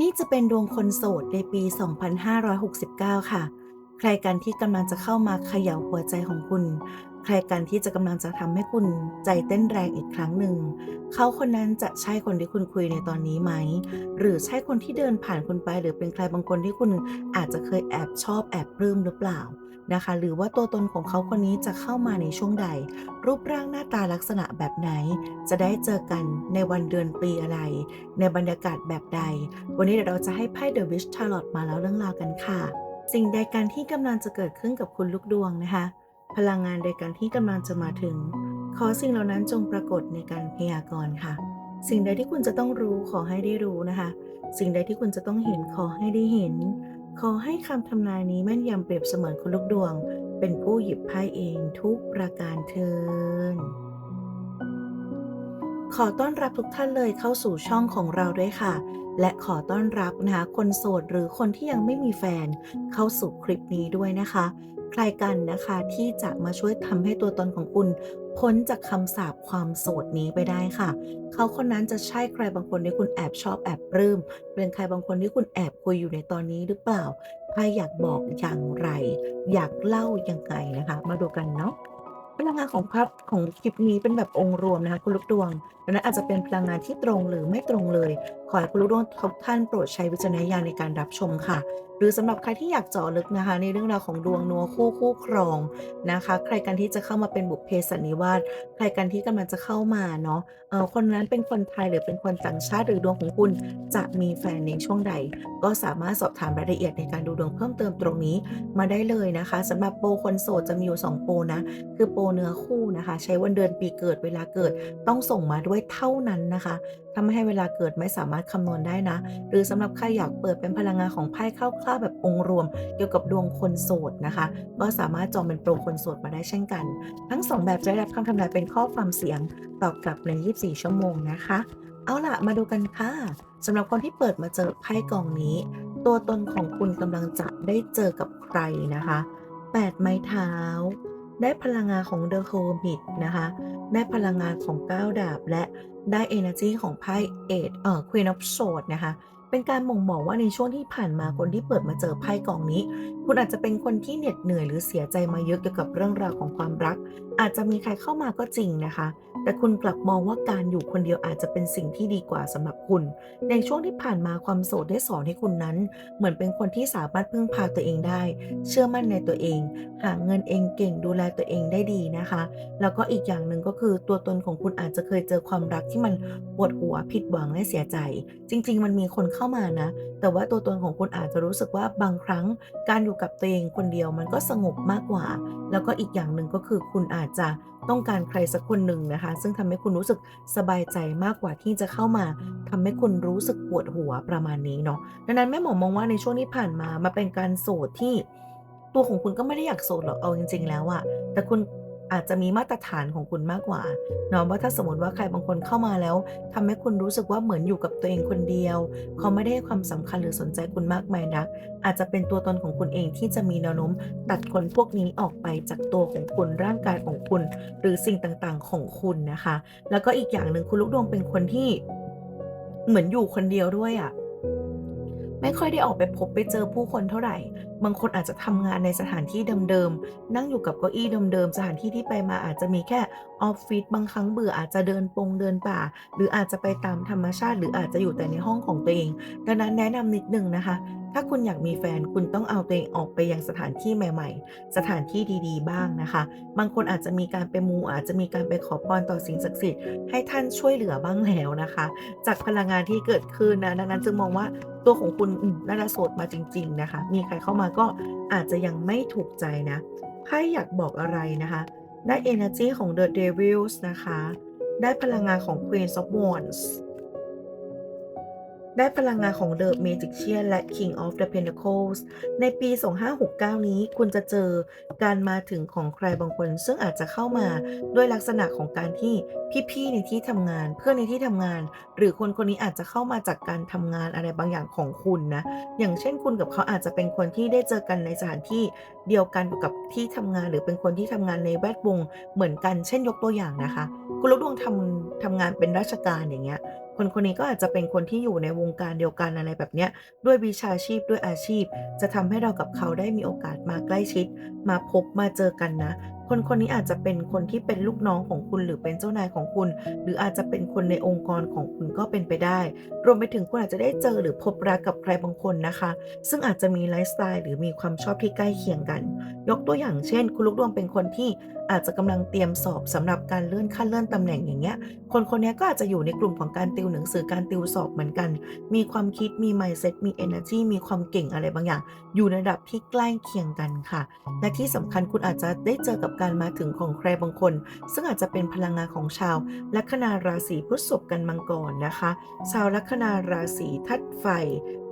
นี่จะเป็นดวงคนโสดในปี 2569 ค่ะ ใครกันที่กำลังจะเข้ามาเขย่าหัวใจของคุณ ครกันที่จะกำลังจะทำให้คุณใจเต้นแรงอีกครั้งหนึ่ง เขาคนนั้นจะใช่คนที่คุณคุยในตอนนี้ไหม หรือใช่คนที่เดินผ่านคุณไปหรือเป็นใครบางคนที่คุณอาจจะเคยแอบชอบแอบปลื้มหรือเปล่านะคะ หรือว่าตัวตนของเขาคนนี้จะเข้ามาในช่วงใด รูปร่างหน้าตาลักษณะแบบไหน จะได้เจอกันในวันเดือนปีอะไร ในบรรยากาศแบบใด วันนี้เดี๋ยวเราจะให้ไพ่ The Wish Tarot มาแล้วเรื่องราวกันค่ะ สิ่งใดการที่กำลังจะเกิดขึ้นกับคุณลูกดวงนะคะ พลังงานใดการที่กำลังจะมาถึง ขอสิ่งเหล่านั้นจงปรากฏในการพยากรณ์ค่ะ สิ่งใดที่คุณจะต้องรู้ขอให้ได้รู้นะคะ สิ่งใดที่คุณจะต้องเห็นขอให้ได้เห็น ขอให้คำทำนายนี้แม่นยำเปรียบเสมือนคุณลูกดวง เป็นผู้หยิบไพ่เองทุกประการเทินขอต้อนรับทุกท่านเลยเข้าสู่ช่องของเราด้วยค่ะ และขอต้อนรับนะคะคนโสดหรือคนที่ยังไม่มีแฟนเข้าสู่คลิปนี้ด้วยนะคะ ใครกันนะคะที่จะมาช่วยทำให้ตัวตนของคุณพ้นจากคำสาปความโสดนี้ไปได้ค่ะ เขาคนนั้นจะใช่ใครบางคนที่คุณแอบชอบแอบปลื้มเป็นใครบางคนที่คุณแอบคุยอยู่ในตอนนี้หรือเปล่าใครอยากบอกอย่างไร อยากเล่ายังไงนะคะ มาดูกันเนาะพลังงานของภาพของคลิปนี้เป็นแบบองค์รวมนะคะคุณลูกดวงดังนั้นอาจจะเป็นพลังงานที่ตรงหรือไม่ตรงเลย ขอให้คุณลูกดวงทุกท่านโปรดใช้วิจารณญาณในการรับชมค่ะ หรือสำหรับใครที่อยากเจาะลึกนะคะ ในเรื่องราวของดวงนัวคู่คู่ครองนะคะ ใครกันที่จะเข้ามาเป็นบุพเพสันนิวาสใครกันที่กำลังจะเข้ามาเนาะเออคนนั้นเป็นคนไทยหรือเป็นคนต่างชาติหรือดวงของคุณจะมีแฟนในช่วงใด ก็สามารถสอบถามรายละเอียดในการดูดวงเพิ่มเติมตรงนี้มาได้เลยนะคะสำหรับโปรคนโสดจะมีอยู่ 2 โปรนะ คือโปรเนื้อคู่นะคะ ใช้วันเดือนปีเกิดเวลาเกิดต้องส่งมาด้วยเท่านั้นนะคะ ถ้าไม่ให้เวลาเกิดไม่สามารถคำนวณได้นะ หรือสำหรับใครอยากเปิดเป็นพลังงานของไพ่คร่าวๆแบบองค์รวม เกี่ยวกับดวงคนโสดนะคะ ก็สามารถจองเป็นโปรคนโสดมาได้เช่นกัน ทั้ง 2 แบบจะได้รับคำทำนายเป็นข้อความเสียงตอบกลับใน 24 ชั่วโมงนะคะ เอาล่ะมาดูกันค่ะสำหรับคนที่เปิดมาเจอไพ่กองนี้ ตัวตนของคุณกำลังจะได้เจอกับใครนะคะ8ไม้เท้า ได้พลังงานของ The Hermit นะคะ ได้พลังงานของ9ดาบและ ได้ Energy ของไพ่เอทเอ่อ Queen of Swords นะคะเป็นการบ่งบอกว่าในช่วงที่ผ่านมาคนที่เปิดมาเจอไพ่กองนี้ คุณอาจจะเป็นคนที่เหน็ดเหนื่อยหรือเสียใจมาเยอะเกี่ยวกับเรื่องราวของความรัก อาจจะมีใครเข้ามาก็จริงนะคะ แต่คุณกลับมองว่าการอยู่คนเดียวอาจจะเป็นสิ่งที่ดีกว่าสำหรับคุณ ในช่วงที่ผ่านมาความโสดได้สอนให้คุณนั้น เหมือนเป็นคนที่สามารถพึ่งพาตัวเองได้ เชื่อมั่นในตัวเอง หาเงินเองเก่งดูแลตัวเองได้ดีนะคะ แล้วก็อีกอย่างหนึ่งก็คือตัวตนของคุณอาจจะเคยเจอความรักที่มันปวดหัวผิดหวังและเสียใจ จริง ๆ มันมีคนเข้ามานะ แต่ว่าตัวตนของคุณอาจจะรู้สึกว่าบางครั้งการอยู่กับตัวเองคนเดียวมันก็สงบมากกว่า แล้วก็อีกอย่างหนึ่งก็คือคุณอาจจะต้องการใครสักคนหนึ่งนะคะ ซึ่งทำให้คุณรู้สึกสบายใจมากกว่าที่จะเข้ามาทำให้คุณรู้สึกปวดหัวประมาณนี้เนาะดังนั้นแม่หมอมองว่าในช่วงที่ผ่านมามาเป็นการโสดที่ตัวของคุณก็ไม่ได้อยากโสดหรอกเอาจริง ๆ แล้วอะแต่คุณ อาจจะมีมาตรฐานของคุณมากกว่าเนาะว่าถ้าสมมติว่าใครบางคนเข้ามาแล้วทำให้คุณรู้สึกว่าเหมือนอยู่กับตัวเองคนเดียว เขาไม่ได้ให้ความสำคัญหรือสนใจคุณมากมายนัก อาจจะเป็นตัวตนของคุณเองที่จะมีแนวโน้มตัดคนพวกนี้ออกไปจากตัวของคุณร่างกายของคุณ หรือสิ่งต่างๆของคุณนะคะ แล้วก็อีกอย่างหนึ่งคุณลูกดวงเป็นคนที่เหมือนอยู่คนเดียวด้วยอะไม่ค่อยได้ออกไปพบไปเจอผู้คนเท่าไหร่บางคนอาจจะทำงานในสถานที่เดิมๆ นั่งอยู่กับเก้าอี้เดิมๆ สถานที่ที่ไปมาอาจจะมีแค่ออฟฟิศ บางครั้งเบื่ออาจจะเดินปงเดินป่า หรืออาจจะไปตามธรรมชาติ หรืออาจจะอยู่แต่ในห้องของตัวเอง ดังนั้นแนะนำนิดนึงนะคะ ถ้าคุณอยากมีแฟนคุณต้องเอาตัวเองออกไปยังสถานที่ใหม่ ๆ สถานที่ดีๆ บ้างนะคะ บางคนอาจจะมีการไปมูอาจจะมีการไปขอพรต่อสิ่งศักดิ์สิทธิ์ให้ท่านช่วยเหลือบ้างแล้วนะคะ จากพลังงานที่เกิดขึ้นนะดังนั้นจึงมองว่าตัวของคุณน่าจะโสดมาจริง ๆ นะคะ มีใครเข้ามาก็อาจจะยังไม่ถูกใจนะไพ่อยากบอกอะไรนะคะ ได้ energy ของ The Devils นะคะ ได้พลังงานของ Queen of Wands ได้พลังงานของ The Magician และ King of the Pentacles ในปี 2569 นี้คุณจะเจอการมาถึงของใครบางคน ซึ่งอาจจะเข้ามาด้วยลักษณะของการที่พี่ๆในที่ทำงาน เพื่อนในที่ทำงาน หรือคนคนนี้อาจจะเข้ามาจากการทำงานอะไรบางอย่างของคุณนะ อย่างเช่นคุณกับเขาอาจจะเป็นคนที่ได้เจอกันในสถานที่ เดียวกันกับที่ทำงานหรือเป็นคนที่ทำงานในแวดวงเหมือนกันเช่นยกตัวอย่างนะคะ คุณลูกดวงทำทำงานเป็นราชการอย่างเงี้ยคนคนนี้ก็อาจจะเป็นคนที่อยู่ในวงการเดียวกันอะไรแบบเนี้ยด้วยวิชาชีพด้วยอาชีพ จะทำให้เรากับเขาได้มีโอกาสมาใกล้ชิด มาพบมาเจอกันนะ คนคนนี้อาจจะเป็นคนที่เป็นลูกน้องของคุณหรือเป็นเจ้านายของคุณ หรืออาจจะเป็นคนในองค์กรของคุณก็เป็นไปได้ รวมไปถึงคุณอาจจะได้เจอหรือพบรักกับใครบางคนนะคะ ซึ่งอาจจะมีไลฟ์สไตล์หรือมีความชอบที่ใกล้เคียงกัน ยกตัวอย่างเช่น คุณลูกดวงเป็นคนที่อาจจะกำลังเตรียมสอบสำหรับการเลื่อนขั้นเลื่อนตำแหน่งอย่างเงี้ย คนคนนี้ก็อาจจะอยู่ในกลุ่มของการติวหนังสือการติวสอบเหมือนกัน มีความคิดมี mindset มี energy มีความเก่งอะไรบางอย่าง อยู่ในระดับที่ใกล้เคียงกันค่ะ และที่สำคัญคุณอาจจะได้เจอกับการมาถึงของใครบางคน ซึ่งอาจจะเป็นพลังงานของชาวลัคนาราศีพฤษภกันมังกรนะคะ ชาวลัคนาราศีธาตุไฟ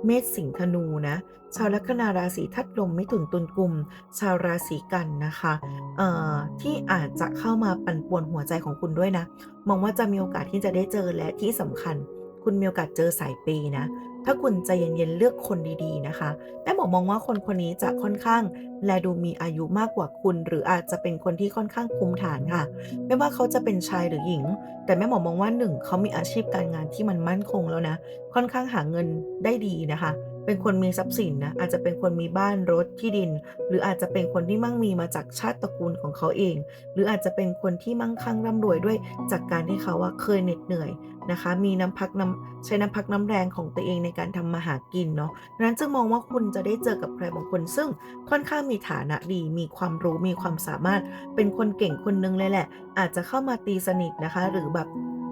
เมษสิงธนูนะ ชาวลัคนาราศีทัตลม มิถุนตุลกุม ชาวราศีกันนะคะเอ่อที่อาจจะเข้ามาปั่นป่วนหัวใจของคุณด้วยนะ มองว่าจะมีโอกาสที่จะได้เจอและที่สำคัญ คุณมีโอกาสเจอสายเปย์นะ ถ้าคุณใจเย็นๆเลือกคนดีๆนะคะแม่หมอมองว่าคนคนนี้จะค่อนข้าง แลดูมีอายุมากกว่าคุณ หรืออาจจะเป็นคนที่ค่อนข้างภูมิฐานค่ะ ไม่ว่าเขาจะเป็นชายหรือหญิง แต่แม่หมอมองว่าหนึ่งเขามีอาชีพการงานที่มันมั่นคงแล้วนะ ค่อนข้างหาเงินได้ดีนะคะ เป็นคนมีทรัพย์สินนะอาจจะเป็นคนมีบ้านรถที่ดิน หรืออาจจะเป็นคนที่มั่งมีมาจากชาติตระกูลของเขาเอง หรืออาจจะเป็นคนที่มั่งคั่งร่ำรวยด้วยจากการที่เขาอะเคยเหน็ดเหนื่อยนะคะ มีน้ำพักน้ำใช้น้ำพักน้ำแรงของตัวเองในการทำมาหากินเนาะดังนั้นจึงมองว่าคุณจะได้เจอกับใครบางคน ซึ่งค่อนข้างมีฐานะดี มีความรู้มีความสามารถ เป็นคนเก่งคนนึงเลยแหละ อาจจะเข้ามาตีสนิทนะคะ หรือแบบ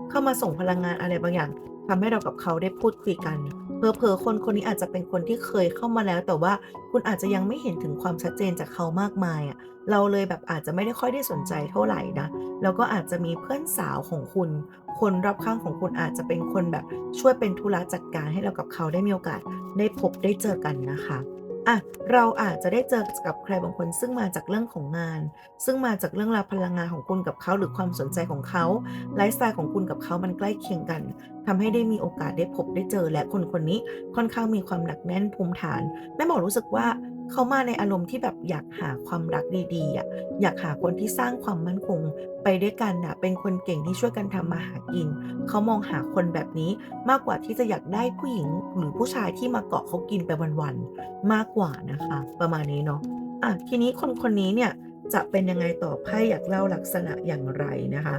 เข้ามาส่งพลังงานอะไรบางอย่างทำให้เรากับเขาได้พูดคุยกัน เพอเพอคนคนนี้อาจจะเป็นคนที่เคยเข้ามาแล้ว แต่ว่าคุณอาจจะยังไม่เห็นถึงความชัดเจนจากเขามากมายอะเราเลยแบบอาจจะไม่ได้ค่อยได้สนใจเท่าไหร่นะแล้วก็อาจจะมีเพื่อนสาวของคุณ คนรอบข้างของคุณอาจจะเป็นคนแบบช่วยเป็นธุระจัดการให้เรากับเขาได้มีโอกาสได้พบได้เจอกันนะคะ อะเราอาจจะได้เจอกับใครบางคนซึ่งมาจากเรื่องของงาน ซึ่งมาจากเรื่องราวพลังงานของคุณกับเขาหรือความสนใจของเขาไลฟ์สไตล์ของคุณกับเขามันใกล้เคียงกันทำให้ได้มีโอกาสได้พบได้เจอและคนคนนี้ค่อนข้างมีความหนักแน่นภูมิฐานแม่หมอรู้สึกว่า เขามาในอารมณ์ที่แบบอยากหาความรักดีๆอะอยากหาคนที่สร้างความมั่นคงไปด้วยกันน่ะเป็นคนเก่งที่ช่วยกันทำมาหากิน เขามองหาคนแบบนี้มากกว่าที่จะอยากได้ผู้หญิงหรือผู้ชายที่มาเกาะเขากินไปวันๆมากกว่านะคะ ประมาณนี้เนาะอะทีนี้คนคนนี้เนี่ยจะเป็นยังไงต่อไพ่อยากเล่าลักษณะอย่างไรนะคะ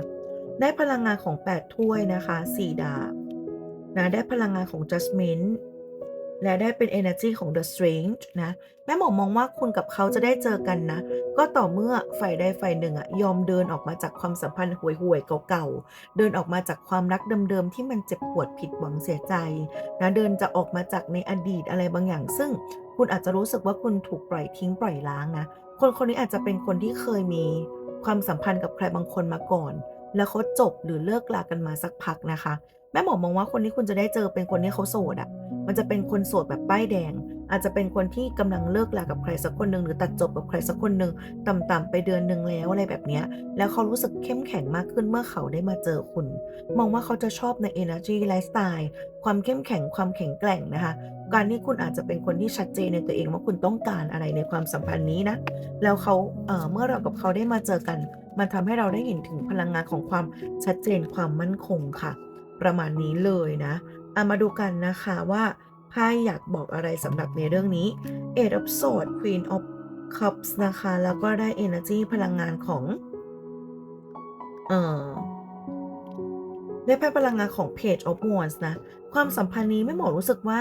ได้พลังงานของ 8 ถ้วยนะคะ 4 ดาบนะได้พลังงานของ Judgment และได้เป็น energy ของ The Strange นะ แม่หมอมองว่าคุณกับเขาจะได้เจอกันนะ ก็ต่อเมื่อฝ่ายใดฝ่ายหนึ่งอะยอมเดินออกมาจากความสัมพันธ์ห่วยๆเก่าๆ เดินออกมาจากความรักเดิมๆ ที่มันเจ็บปวดผิดหวังเสียใจนะเดินจะออกมาจากในอดีตอะไรบางอย่าง ซึ่งคุณอาจจะรู้สึกว่าคุณถูกปล่อยทิ้งปล่อยล้างนะ คนคนนี้อาจจะเป็นคนที่เคยมีความสัมพันธ์กับใครบางคนมาก่อน แล้วเขาจบหรือเลิกลากันมาสักพักนะคะ แม่หมอมองว่าคนที่คุณจะได้เจอเป็นคนที่เขาโสดอะ มันจะเป็นคนโสดแบบป้ายแดง อาจจะเป็นคนที่กำลังเลิกลากับใครสักคนหนึ่งหรือตัดจบกับใครสักคนหนึ่งต่ำๆไปเดือนหนึ่งแล้วอะไรแบบนี้แล้วเขารู้สึกเข้มแข็งมากขึ้นเมื่อเขาได้มาเจอคุณ มองว่าเขาจะชอบใน energy lifestyle ความเข้มแข็งความแข็งแกร่งนะคะ การที่คุณอาจจะเป็นคนที่ชัดเจนในตัวเองว่าคุณต้องการอะไรในความสัมพันธ์นี้นะ แล้วเขาเเมื่อเรากับเขาได้มาเจอกัน มันทำให้เราได้เห็นถึงพลังงานของความชัดเจนความมั่นคงค่ะ ประมาณนี้เลยนะ อามาดูกันนะคะว่าไพ่อยากบอกอะไรสำหรับในเรื่องนี้ Eight of Swords Queen of Cups นะคะ แล้วก็ได้ Energy พลังงานของ เอ่อได้ไพ่พลังงานของ Page of Wands นะ ความสัมพันธ์นี้ไม่หมอรู้สึกว่า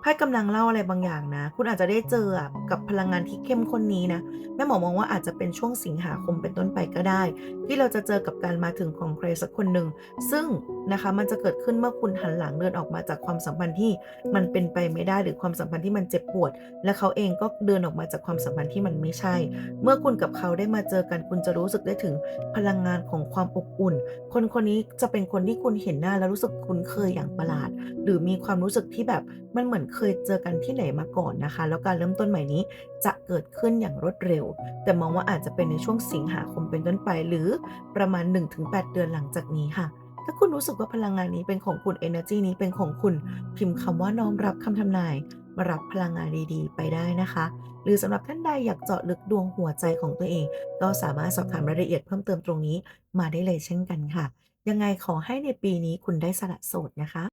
ไพ่กำลังเล่าอะไรบางอย่างนะ คุณอาจจะได้เจอกับพลังงานที่เข้มข้นนี้นะ แม่หมอมองว่าอาจจะเป็นช่วงสิงหาคมเป็นต้นไปก็ได้ ที่เราจะเจอกับการมาถึงของใครสักคนหนึ่ง ซึ่งนะคะมันจะเกิดขึ้นเมื่อคุณหันหลังเดินออกมาจากความสัมพันธ์ที่มันเป็นไปไม่ได้หรือความสัมพันธ์ที่มันเจ็บปวด และเขาเองก็เดินออกมาจากความสัมพันธ์ที่มันไม่ใช่ เมื่อคุณกับเขาได้มาเจอกันคุณจะรู้สึกได้ถึงพลังงานของความอบอุ่น คนคนนี้จะเป็นคนที่คุณเห็นหน้าแล้วรู้สึกคุ้นเคยอย่างประหลาด หรือมีความรู้สึกที่แบบมันเหมือนเคยเจอกันที่ไหนมาก่อนนะคะ แล้วการเริ่มต้นใหม่นี้จะเกิดขึ้นอย่างรวดเร็ว แต่มองว่าอาจจะเป็นในช่วงสิงหาคมเป็นต้นไป หรือประมาณ 1-8 เดือนหลังจากนี้ค่ะ ถ้าคุณรู้สึกว่าพลังงานนี้เป็นของคุณ energy นี้เป็นของคุณพิมพ์คำว่าน้อมรับคำทำนายมารับพลังงานดีๆ ไปได้นะคะ หรือสำหรับท่านใดอยากเจาะลึกดวงหัวใจของตัวเอง ก็สามารถสอบถามรายละเอียดเพิ่มเติมตรงนี้มาได้เลยเช่นกันค่ะ ยังไงขอให้ในปีนี้คุณได้สละโสดนะคะ